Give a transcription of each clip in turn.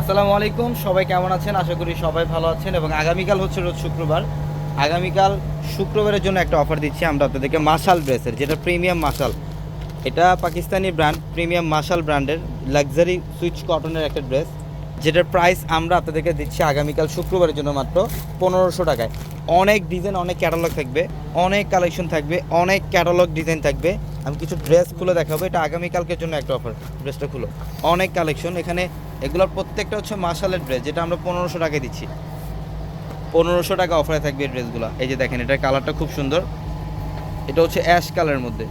আসসালামু আলাইকুম, সবাই কেমন আছেন? আশা করি সবাই ভালো আছেন এবং আগামীকাল হচ্ছে রোজ শুক্রবার। আগামীকাল শুক্রবারের জন্য একটা অফার দিচ্ছি আমরা আপনাদেরকে মাশাল ড্রেসের যেটা প্রিমিয়াম মাশাল এটা পাকিস্তানি ব্র্যান্ড প্রিমিয়াম মাশাল ব্র্যান্ডের লাক্সারি সুইচ কটনের একটা ড্রেস যেটার প্রাইস আমরা আপনাদেরকে দিচ্ছি আগামীকাল শুক্রবারের জন্য মাত্র পনেরোশো টাকায়। অনেক ডিজাইন অনেক ক্যাটালগ থাকবে, অনেক কালেকশন থাকবে, অনেক ক্যাটালগ ডিজাইন থাকবে। আমি কিছু ড্রেস খুলে দেখাবো, এটা আগামীকালকের জন্য একটা অফার ড্রেসটা খুলো। অনেক কালেকশন এখানে এগুলোর প্রত্যেকটা হচ্ছে মার্শালের ড্রেস যেটা আমরা পনেরোশো টাকায় দিচ্ছি। পনেরোশো টাকা অফারে থাকবে এই ড্রেসগুলো এই যে দেখেন, এটার কালারটা খুব সুন্দর। এটা হচ্ছে অ্যাশ কালারের মধ্যে।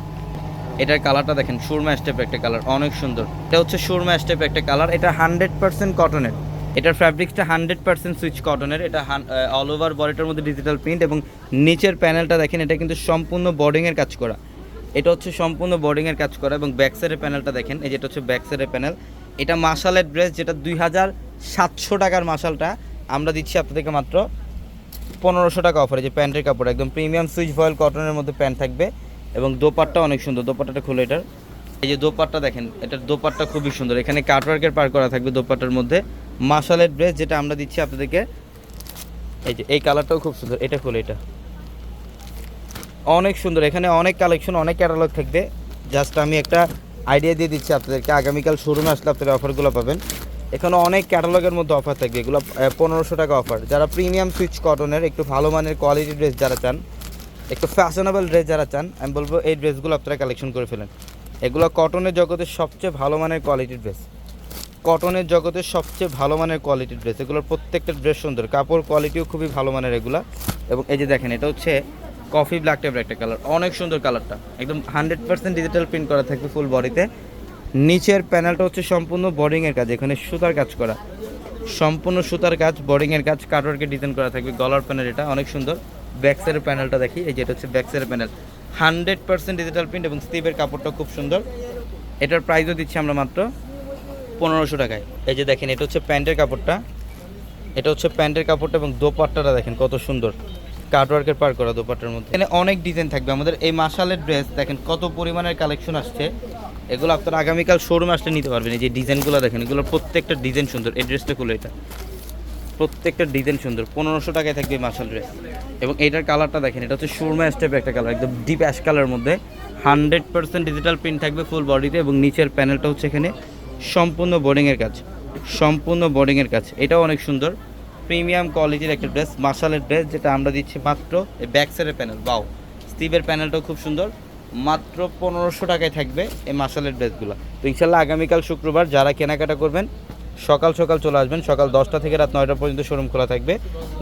এটার কালারটা দেখেন, সুরমা স্টেপ একটা কালার অনেক সুন্দর। এটা হচ্ছে সুরমা স্টেপ একটা কালার এটা হান্ড্রেড পার্সেন্ট কটনের এটার ফ্যাব্রিক্সটা হান্ড্রেড পার্সেন্ট সুইচ কটনের এটা অল ওভার বডিটার মধ্যে ডিজিটাল প্রিন্ট এবং নিচের প্যানেলটা দেখেন, এটা কিন্তু সম্পূর্ণ বোর্ডিংয়ের কাজ করা। এটা হচ্ছে সম্পূর্ণ বোর্ডিংয়ের কাজ করা এবং ব্যাক সাইডের প্যানেলটা দেখেন, এই যেটা হচ্ছে ব্যাক সাইডের প্যানেল এটা মাসালের ড্রেস যেটা দুই হাজার সাতশো টাকার মাসালটা আমরা দিচ্ছি আপনাদেরকে মাত্র পনেরোশো টাকা অফারে যে প্যান্টের কাপড়, একদম প্রিমিয়াম সুইচ ভয়েল কটনের মধ্যে প্যান্ট থাকবে এবং দোপাট্টা অনেক সুন্দর, দোপাট্টাটা খুলে এটার। এই যে দোপাট্টা দেখেন, এটার দোপাট্টা খুবই সুন্দর। এখানে কাটওয়ার্কের পার করা থাকবে দোপাট্টার মধ্যে। মাসালের ড্রেস যেটা আমরা দিচ্ছি আপনাদেরকে, এই যে এই কালারটাও খুব সুন্দর, এটা খুলে এটা। অনেক সুন্দর, এখানে অনেক কালেকশন অনেক ক্যাটালগ থাকবে। জাস্ট আমি একটা আইডিয়া দিয়ে দিচ্ছি আপনাদেরকে। আগামীকাল শোরুমে আসলে আপনারা অফারগুলো পাবেন। এখানে অনেক ক্যাটালগের মধ্যে অফার থাকবে। এগুলো পনেরোশো টাকা অফার যারা প্রিমিয়াম সুইচ কটনের একটু ভালো মানের কোয়ালিটি ড্রেস যারা চান, একটু ফ্যাশনেবল ড্রেস যারা চান, আমি বলব এই ড্রেসগুলো আপনারা কালেকশন করে ফেলেন। এগুলো কটনের জগতের সবচেয়ে ভালো মানের কোয়ালিটির ড্রেস কটনের জগতের সবচেয়ে ভালো মানের কোয়ালিটির ড্রেস এগুলোর প্রত্যেকটা ড্রেস সুন্দর। কাপড় কোয়ালিটিও খুবই ভালো মানের এগুলা। এবং এই যে দেখেন, এটা হচ্ছে কফি ব্ল্যাক টাইপের একটা কালার অনেক সুন্দর কালারটা একদম হান্ড্রেড পার্সেন্ট ডিজিটাল প্রিন্ট করা থাকবে ফুল বডিতে নিচের প্যানেলটা হচ্ছে সম্পূর্ণ বোর্ডিংয়ের কাজ, এখানে সুতার কাজ করা। সম্পূর্ণ সুতার কাজ বোর্ডিংয়ের কাজ কাটওয়ার্কে ডিজাইন করা থাকবে, গলার প্যানেল এটা, অনেক সুন্দর। ব্যাক সাইডের প্যানেলটা দেখি, এই যেটা হচ্ছে ব্যাক সাইডের panel hundred percent digital print এবং স্লিভের কাপড়টা খুব সুন্দর। এটার প্রাইসও দিচ্ছি আমরা মাত্র পনেরোশো টাকায়। এই যে দেখেন, এটা হচ্ছে প্যান্টের কাপড়টা। এটা হচ্ছে প্যান্টের কাপড়টা এবং দোপাট্টাটা দেখেন, কত সুন্দর। কাটওয়ার্কের পার করা দোপাট্টার মধ্যে। এখানে অনেক ডিজাইন থাকবে। আমাদের এই মাসালের ড্রেস দেখেন কত পরিমাণের কালেকশন আসছে। এগুলো আপনারা আগামীকাল শোরুমে আসলে নিতে পারবেন। এই যে ডিজাইনগুলো দেখেন, এগুলোর প্রত্যেকটা ডিজাইন সুন্দর। এই ড্রেসটা খুলে এটা। প্রত্যেকটা ডিজাইন সুন্দর। পনেরোশো টাকায় থাকবে এই মাসাল ড্রেস এবং এটার কালারটা দেখেন, এটা হচ্ছে সুরমা স্টেপ একটা কালার একদম ডিপ অ্যাশ কালার মধ্যে। হান্ড্রেড পার্সেন্ট ডিজিটাল প্রিন্ট থাকবে ফুল বডিতে এবং নিচের প্যানেলটা হচ্ছে এখানে সম্পূর্ণ বোর্ডিংয়ের কাজ। সম্পূর্ণ বোর্ডিংয়ের কাজ। এটাও অনেক সুন্দর। প্রিমিয়াম কোয়ালিটির একটা ড্রেস, মার্শালের ড্রেস, যেটা আমরা দিচ্ছি মাত্র এই ব্যাক সাইডের প্যানেল বাও স্টিভের প্যানেলটাও খুব সুন্দর। মাত্র পনেরোশো টাকায় থাকবে এই মার্শালের ড্রেসগুলো। তো ইনশাল্লাহ আগামীকাল শুক্রবার যারা কেনাকাটা করবেন, সকাল সকাল চলে আসবেন। সকাল দশটা থেকে রাত নয়টা পর্যন্ত শোরুম খোলা থাকবে।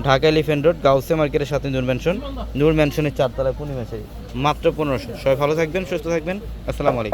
ঢাকা এলিফেন্ট রোড গাউসে মার্কেটের সাথে নূর ম্যানশন নূর ম্যানশনের চারতলায় পূর্ণিমাশারি মাত্র পনেরোশো। সবাই ভালো থাকবেন, সুস্থ থাকবেন। আসসালামু আলাইকুম।